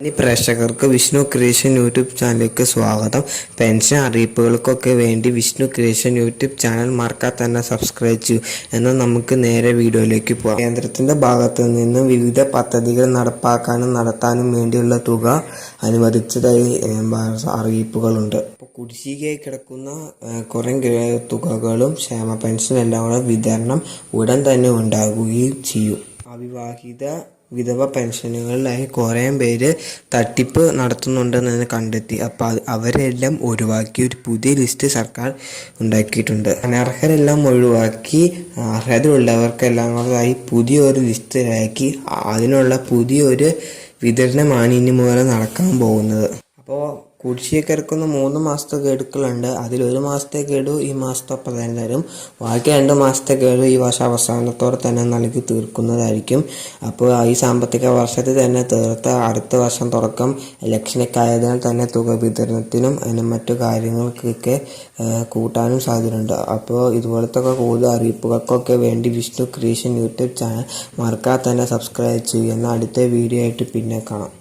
ഇനി പ്രേക്ഷകർക്ക് Vishnu creation YouTube ചാനലിലേക്ക് സ്വാഗതം. പെൻഷൻ അറിയിപ്പുകൾക്കൊക്കെ വേണ്ടി വിഷ്ണു ക്രിയേഷൻ യൂട്യൂബ് ചാനൽ മറക്കാതെ തന്നെ സബ്സ്ക്രൈബ് ചെയ്യൂ. എന്നാൽ നമുക്ക് നേരെ വീഡിയോയിലേക്ക് പോകാം. കേന്ദ്രത്തിന്റെ ഭാഗത്തു നിന്ന് വിവിധ പദ്ധതികൾ നടപ്പാക്കാനും നടത്താനും വേണ്ടിയുള്ള തുക അനുവദിച്ചതായി അറിയിപ്പുകളുണ്ട്. കുടിശ്ശികയായി കിടക്കുന്ന കുറേ തുകകളും ക്ഷേമ പെൻഷൻ എല്ലാം കൂടെ വിതരണം ഉടൻ തന്നെ ഉണ്ടാകുകയും ചെയ്യും. അവിവാഹിത വിധവ പെൻഷനുകളിലായി കുറേ പേര് തട്ടിപ്പ് നടത്തുന്നുണ്ടെന്ന് കണ്ടെത്തി. അപ്പോൾ അവരെല്ലാം ഒഴിവാക്കി. ഒരു പുതിയ ലിസ്റ്റ് സർക്കാർ ഉണ്ടാക്കിയിട്ടുണ്ട്. അനർഹരെല്ലാം ഒഴിവാക്കി. അർഹതയുള്ളവർക്കെല്ലാം കൂടെയായി പുതിയൊരു ലിസ്റ്റ് ആക്കി. അതിനുള്ള പുതിയൊരു വിതരണമാണ് ഇനി മുതൽ നടക്കാൻ പോകുന്നത്. അപ്പോൾ കുടിശ്ശിക കിടക്കുന്ന മൂന്ന് മാസത്തെ ഗഡുക്കളുണ്ട്. അതിലൊരു മാസത്തെ ഗഡു ഈ മാസത്തെ ഒപ്പം തന്നെ തരും. ബാക്കി രണ്ട് മാസത്തെ ഗഡു ഈ വർഷം അവസാനത്തോടെ തന്നെ നൽകി തീർക്കുന്നതായിരിക്കും. അപ്പോൾ ഈ സാമ്പത്തിക വർഷത്തിൽ തന്നെ തീർത്ത അടുത്ത വർഷം തുടക്കം ഇലക്ഷനൊക്കെ ആയതിനാൽ തന്നെ തുക വിതരണത്തിനും അതിനും മറ്റു കാര്യങ്ങൾക്കൊക്കെ കൂട്ടാനും സാധ്യതയുണ്ട്. അപ്പോൾ ഇതുപോലത്തെ കൂടുതൽ അറിയിപ്പുകൾക്കൊക്കെ വേണ്ടി വിഷ്ണു ക്രിയേഷൻ യൂട്യൂബ് ചാനൽ മറക്കാതെ തന്നെ സബ്സ്ക്രൈബ് ചെയ്യുന്ന അടുത്ത വീഡിയോ ആയിട്ട് പിന്നെ കാണാം.